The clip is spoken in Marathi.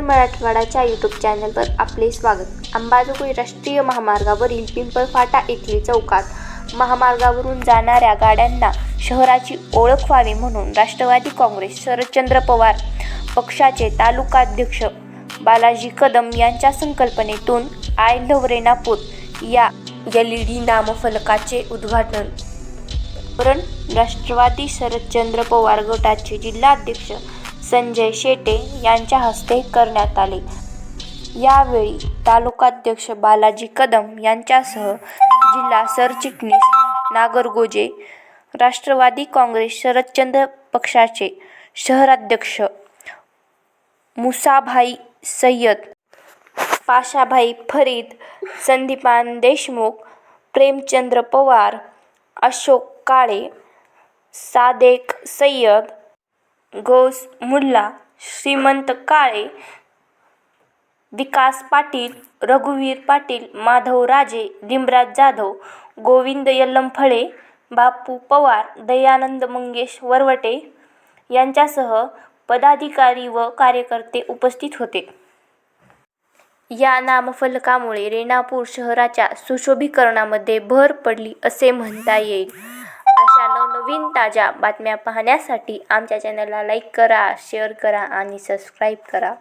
मराठवाडाच्या यूट्यूब चॅनलवर आपले स्वागत. अंबाजोगाई राष्ट्रीय महामार्गावरील पिंपळफाटा येथील चौकात महामार्गावरून जाणाऱ्या गाड्यांना शहराची ओळख व्हावी म्हणून राष्ट्रवादी काँग्रेस शरदचंद्र पवार पक्षाचे तालुकाध्यक्ष बालाजी कदम यांच्या संकल्पनेतून आय लव्ह रेणापूर या एल ई डी नामफलकाचे उद्घाटन. राष्ट्रवादी शरदचंद्र पवार गटाचे जिल्हाध्यक्ष संजय शेटे यांच्या हस्ते करण्यात आले. यावेळी तालुकाध्यक्ष बालाजी कदम यांच्यासह जिल्हा सरचिटणीस नागरगोजे राष्ट्रवादी काँग्रेस शरदचंद्र पक्षाचे शहराध्यक्ष मुसाभाई सय्यद पाशाभाई फरीद संदीपान देशमुख प्रेमचंद्र पवार अशोक काळे सादेक सय्यद गौस मुल्ला श्रीमंत काळे विकास पाटील रघुवीर पाटील माधव राजे लिमराज जाधव गोविंद यल्लमफळे बापू पवार दयानंद मंगेश वरवटे यांच्यासह पदाधिकारी व कार्यकर्ते उपस्थित होते. या नामफलकामुळे रेणापूर शहराच्या सुशोभीकरणामध्ये भर पडली असे म्हणता येईल. नवीन ताज्या बातम्या पाहण्यासाठी आमच्या चॅनलला लाईक करा शेअर करा आणि सबस्क्राईब करा.